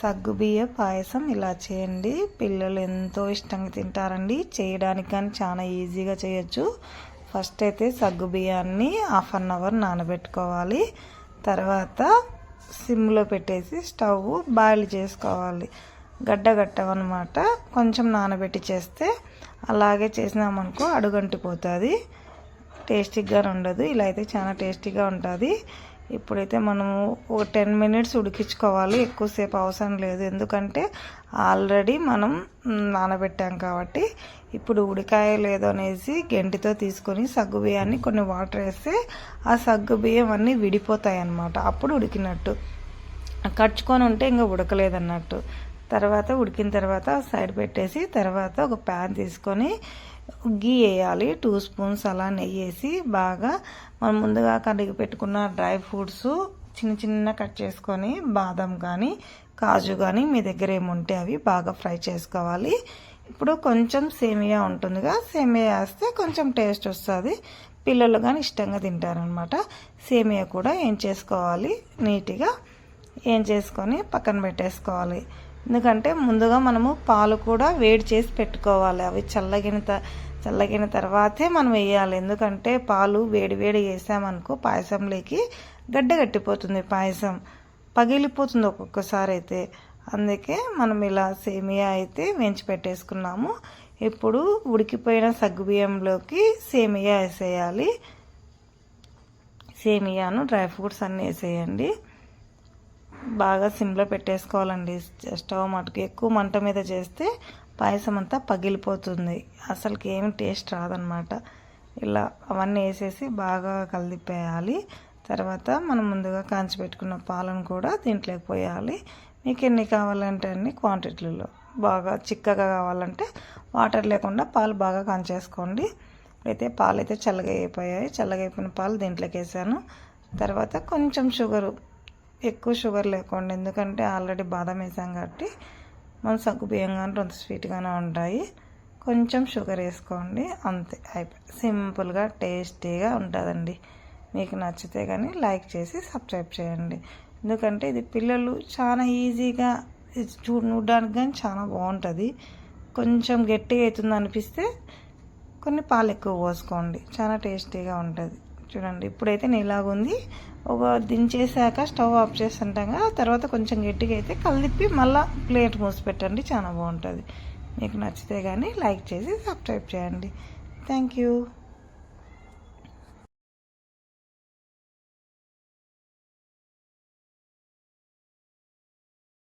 సగ్గుబియ్య పాయసం ఇలా చేయండి. పిల్లలు ఎంతో ఇష్టంగా తింటారండి. చేయడానికి కానీ చాలా ఈజీగా చేయొచ్చు. ఫస్ట్ అయితే సగ్గు బియ్యాన్ని హాఫ్ అన్ అవర్ నానబెట్టుకోవాలి. తర్వాత సిమ్లో పెట్టేసి స్టవ్ బాయిల్ చేసుకోవాలి. గడ్డ కట్టవన్నమాట కొంచెం నానబెట్టి చేస్తే అలాగే చేసినామనుకో అడుగంటిపోతుంది టేస్టీగా ఉండదు. ఇలా అయితే చాలా టేస్టీగా ఉంటుంది. ఇప్పుడైతే మనము ఒక టెన్ మినిట్స్ ఉడికించుకోవాలి. ఎక్కువసేపు అవసరం లేదు. ఎందుకంటే ఆల్రెడీ మనం నానబెట్టాం కాబట్టి ఇప్పుడు ఉడికాయ లేదో అనేసి గెంటితో తీసుకొని సగ్గు బియ్యాన్ని కొన్ని వాటర్ వేస్తే ఆ సగ్గు బియ్యం అన్నీ విడిపోతాయి అన్నమాట అప్పుడు ఉడికినట్టు. కట్టుకొని ఉంటే ఇంకా ఉడకలేదన్నట్టు. తర్వాత ఉడికిన తర్వాత సైడ్ పెట్టేసి తర్వాత ఒక ప్యాన్ తీసుకొని గీ వేయాలి టూ స్పూన్స్ అలా నెయ్యి వేసి బాగా మనం ముందుగా కడిగి పెట్టుకున్న డ్రై ఫ్రూట్స్ చిన్న చిన్న కట్ చేసుకొని బాదం కానీ కాజు కానీ మీ దగ్గర ఏముంటే అవి బాగా ఫ్రై చేసుకోవాలి. ఇప్పుడు కొంచెం సేమియా ఉంటుందిగా సేమియా వేస్తే కొంచెం టేస్ట్ వస్తుంది. పిల్లలు కానీ ఇష్టంగా తింటారనమాట సేమియా కూడా ఏం చేసుకోవాలి? నీట్గా ఏం చేసుకొని పక్కన పెట్టేసుకోవాలి. ఎందుకంటే ముందుగా మనము పాలు కూడా వేడి చేసి పెట్టుకోవాలి. అవి చల్లగిన చల్లగిన తర్వాతే మనం వేయాలి. ఎందుకంటే పాలు వేడి వేడి వేసామనుకో పాయసంలోకి గడ్డ కట్టిపోతుంది పాయసం. పగిలిపోతుంది ఒక్కొక్కసారి అయితే అందుకే మనం ఇలా సేమియా అయితే వేయించి పెట్టేసుకున్నాము. ఇప్పుడు ఉడికిపోయిన సగ్గుబియ్యంలోకి సేమియా వేసేయాలి. సేమియాను డ్రై ఫ్రూట్స్ అన్నీ వేసేయండి. బాగా సిమ్లో పెట్టేసుకోవాలండి. స్టవ్ మటుకు ఎక్కువ మంట మీద చేస్తే పాయసం అంతా పగిలిపోతుంది. అసలుకి ఏమి టేస్ట్ రాదనమాట ఇలా అవన్నీ వేసేసి బాగా కలిపేయాలి. తర్వాత మనం ముందుగా కాంచి పెట్టుకున్న పాలను కూడా దీంట్లోకి పోయాలి. మీకు ఎన్ని కావాలంటే అన్ని క్వాంటిటీలలో. బాగా చిక్కగా కావాలంటే వాటర్ లేకుండా పాలు బాగా కాంచేసుకోండి. అయితే పాలు అయితే చల్లగా అయిపోయాయి. చల్లగా అయిపోయిన పాలు దీంట్లోకి వేసాను. తర్వాత కొంచెం షుగరు. ఎక్కువ షుగర్ లేకుండా ఎందుకంటే ఆల్రెడీ బాదం వేసాం కాబట్టి మనం సగ్గు బియ్యం కానీ స్వీట్గానే ఉంటాయి. కొంచెం షుగర్ వేసుకోండి అంతే. అయిపోయి సింపుల్గా టేస్టీగా ఉంటుందండి. మీకు నచ్చితే కానీ లైక్ చేసి సబ్స్క్రైబ్ చేయండి. ఎందుకంటే ఇది పిల్లలు చాలా ఈజీగా చూడడానికి కానీ చాలా బాగుంటుంది. కొంచెం గట్టిగా అవుతుంది అనిపిస్తే కొన్ని పాలు ఎక్కువ పోసుకోండి. చాలా టేస్టీగా ఉంటుంది. చూడండి ఇప్పుడైతే నీలాగుంది ఒక దించేసాక స్టవ్ ఆఫ్ చేస్తుంటాగా ఆ తర్వాత కొంచెం గట్టిగా అయితే కలిపి మళ్ళీ ప్లేట్ మూసి పెట్టండి చాలా బాగుంటుంది. మీకు నచ్చితే కానీ లైక్ చేసి సబ్స్క్రైబ్ చేయండి. Thank you.